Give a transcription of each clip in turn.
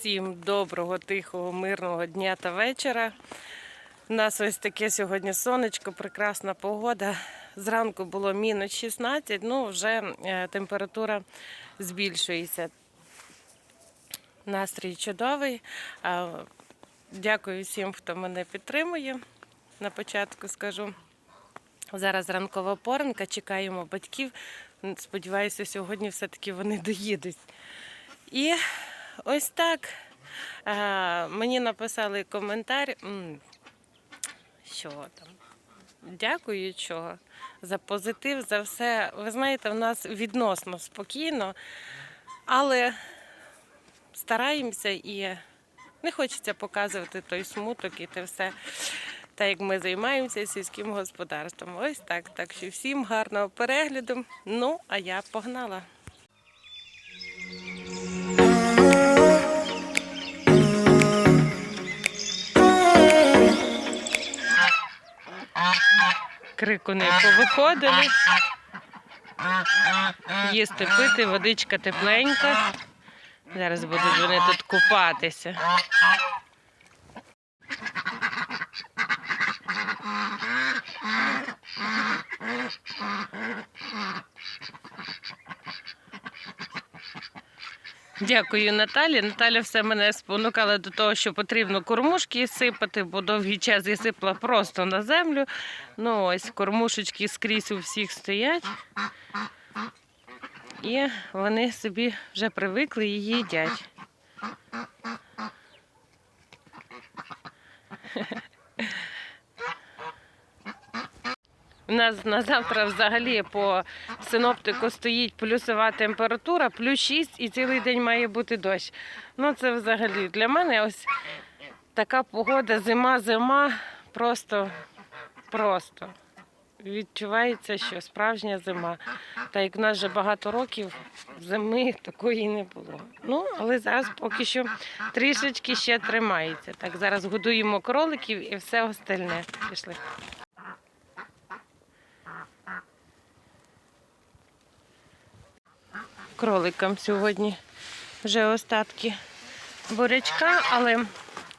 Всім доброго, тихого, мирного дня та вечора. У нас ось таке сьогодні сонечко, прекрасна погода. Зранку було мінус 16, ну вже е, температура збільшується. Настрій чудовий. Дякую всім, хто мене підтримує. На початку скажу. Зараз ранкова поранка, чекаємо батьків. Сподіваюся, сьогодні все-таки вони доїдуть. І ось так. А, мені написали коментар. Що там? Дякую чого за позитив, за все. Ви знаєте, в нас відносно спокійно, але стараємося і не хочеться показувати той смуток і те все. Так як ми займаємося сільським господарством. Ось так. Так що всім гарного перегляду. Ну, а я погнала. Крикуни повиходили. Їсти пити, водичка тепленька. Зараз будуть вони тут купатися. Дякую Наталі. Наталя все мене спонукала до того, що потрібно кормушки сипати, бо довгий час я сипла просто на землю. Ну ось кормушечки скрізь у всіх стоять. І вони собі вже привикли і їдять. У нас на завтра взагалі по синоптику стоїть плюсова температура, плюс 6 і цілий день має бути дощ. Ну це взагалі для мене ось така погода, зима, зима, просто, просто. Відчувається, що справжня зима. Та як в нас вже багато років зими такої не було. Ну, але зараз поки що трішечки ще тримається. Так, зараз годуємо кроликів і все остальне. Пішли. Кроликам сьогодні вже остатки бурячка, але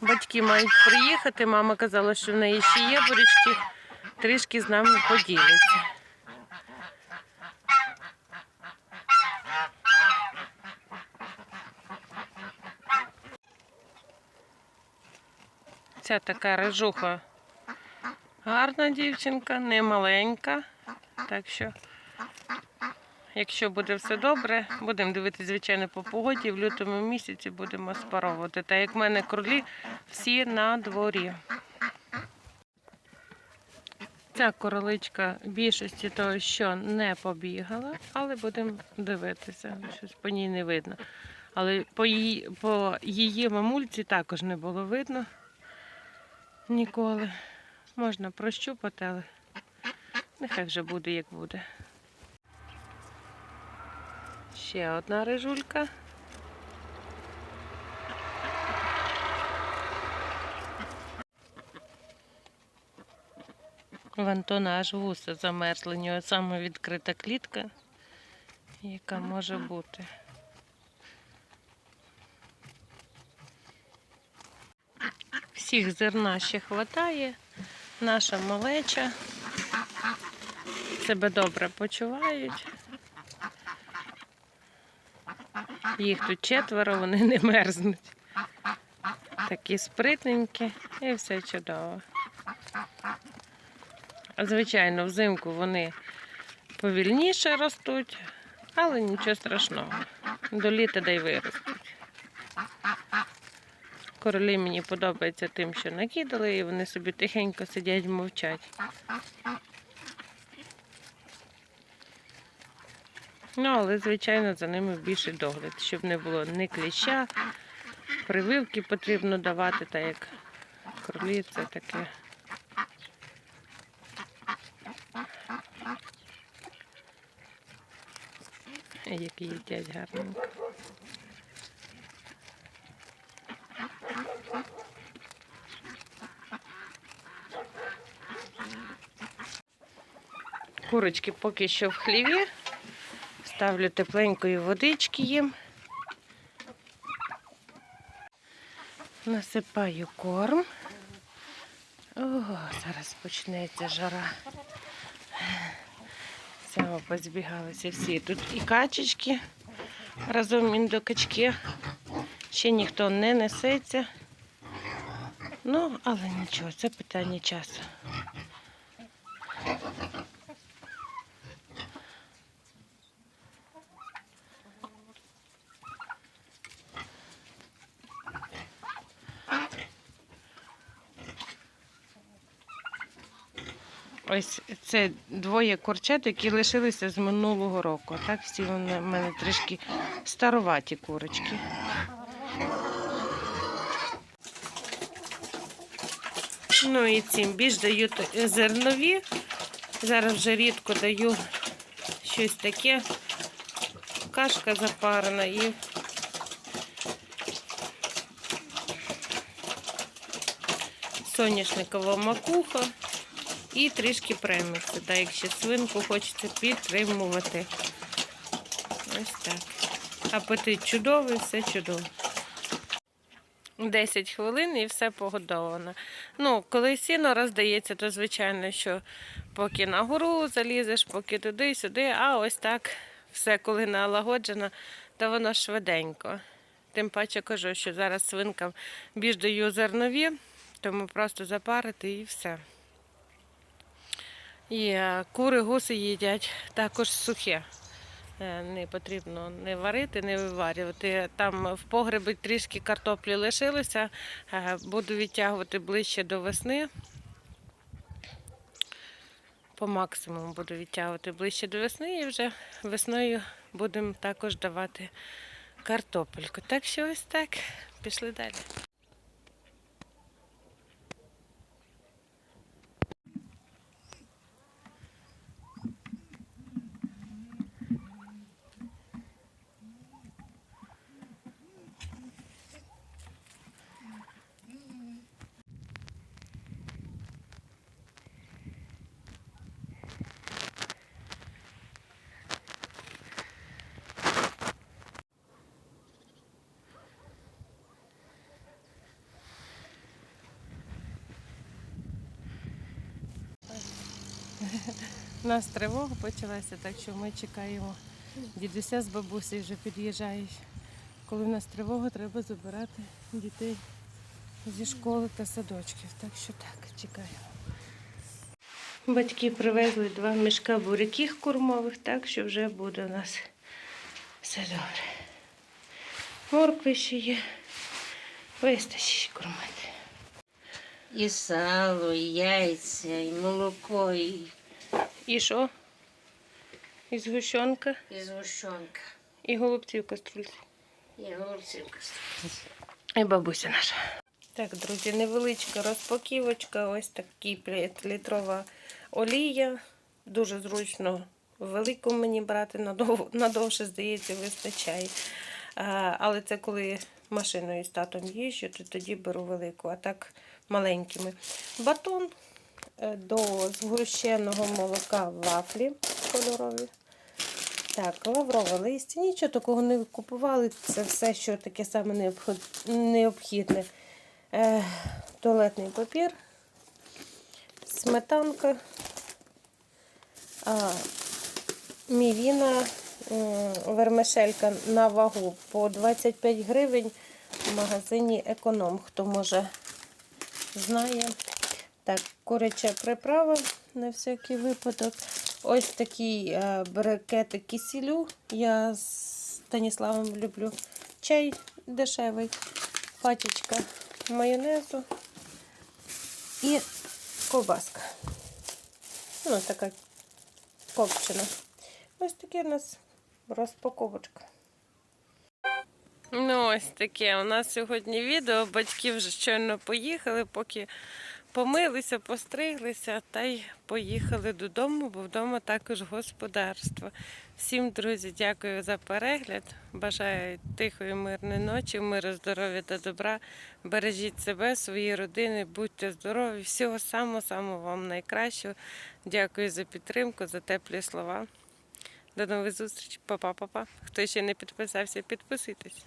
батьки мають приїхати. Мама казала, що в неї ще є бурячки, трішки з нами поділяться. Ця така рижуха гарна дівчинка, не маленька, так що. Якщо буде все добре, будемо дивитися, звичайно, по погоді. В лютому місяці будемо спаровувати. Та як в мене кролі, всі на дворі. Ця короличка в більшості того, що не побігала, але будемо дивитися. Щось по ній не видно. Але по її, по її мамульці також не було видно ніколи. Можна прощупати, але нехай вже буде, як буде. Ще одна рижулька. В Антона аж вуса замерзли. У нього саме відкрита клітка, яка може бути. Всіх зерна ще хватає. Наша малеча себе добре почувають. Їх тут четверо, вони не мерзнуть. Такі спритненькі і все чудово. Звичайно, взимку вони повільніше ростуть, але нічого страшного. До літа дай виростуть. Королі мені подобається тим, що накидали, і вони собі тихенько сидять, мовчать. Ну, але, звичайно, за ними більший догляд, щоб не було ні кліща, прививки потрібно давати, так як кролі це таке. Які їдять гарненько. Курочки поки що в хліві. Ставлю тепленької водички їм. Насипаю корм. Ого, зараз почнеться жара. Саме позбігалися всі. Тут і качечки разом індокачки. Ще ніхто не несеться. Ну, але нічого, це питання часу. Ось це двоє курчат, які лишилися з минулого року. Так, всі вони в мене трішки староваті курочки. Ну і цим більш даю зернові. Зараз вже рідко даю щось таке. Кашка запарена і соняшникова макуха і трішки преміксу. Так, якщо свинку хочеться підтримувати. Ось так. Апетит чудовий, все чудово. 10 хвилин і все погодовано. Ну, коли сіно роздається, то звичайно, що поки на гору залізеш, поки туди-сюди, а ось так все, коли налагоджено, то воно швиденько. Тим паче кажу, що зараз свинкам більш зернові, тому просто запарити і все. І е, кури, гуси їдять також сухе. Е, Не потрібно не варити, не виварювати. Там в погребі трішки картоплі лишилося. Е, Буду відтягувати ближче до весни. По максимуму буду відтягувати ближче до весни і вже весною будемо також давати картопельку. Так що ось так. Пішли далі. У нас тривога почалася, так що ми чекаємо. Дідуся з бабусею вже під'їжджають. Коли в нас тривога, треба забирати дітей зі школи та садочків. Так що так, чекаємо. Батьки привезли два мішка буряків кормових, так що вже буде у нас все добре. Моркви ще є. Вистачить кормити. І сало, і яйця, і молоко, і, І що? І згущенка, і згущенка, і голубці в каструльці. і огурцівка. І бабуся наша. Так, друзі, невеличка розпаківочка. Ось такий 5-літрова олія. Дуже зручно велику мені брати, надовше, здається, вистачає. Але це коли машиною з татом їжджу, то тоді беру велику, а так маленькими. Батон до згущеного молока вафлі кольорові. Так, лаврове листя. Нічого такого не купували. Це все, що таке саме необхідне. Е, туалетний папір, сметанка, а, мівіна, м, вермишелька на вагу по 25 гривень в магазині Економ. Хто може знає. Так, куряча приправа на всякий випадок. Ось такий е, брикетик кисілю. Я з Станіславом люблю. Чай дешевий, пачечка майонезу і ковбаска. Ну, така копчена. Ось таке у нас розпаковочка. Ну, ось таке. У нас сьогодні відео. Батьки вже щойно поїхали, поки помилися, постриглися та й поїхали додому, бо вдома також господарство. Всім, друзі, дякую за перегляд. Бажаю тихої, мирної ночі, миру, здоров'я та добра. Бережіть себе, свої родини, будьте здорові. Всього самого-самого вам найкращого. Дякую за підтримку, за теплі слова. До нових зустрічей. Па-па-па-па. Хто ще не підписався, підписуйтесь.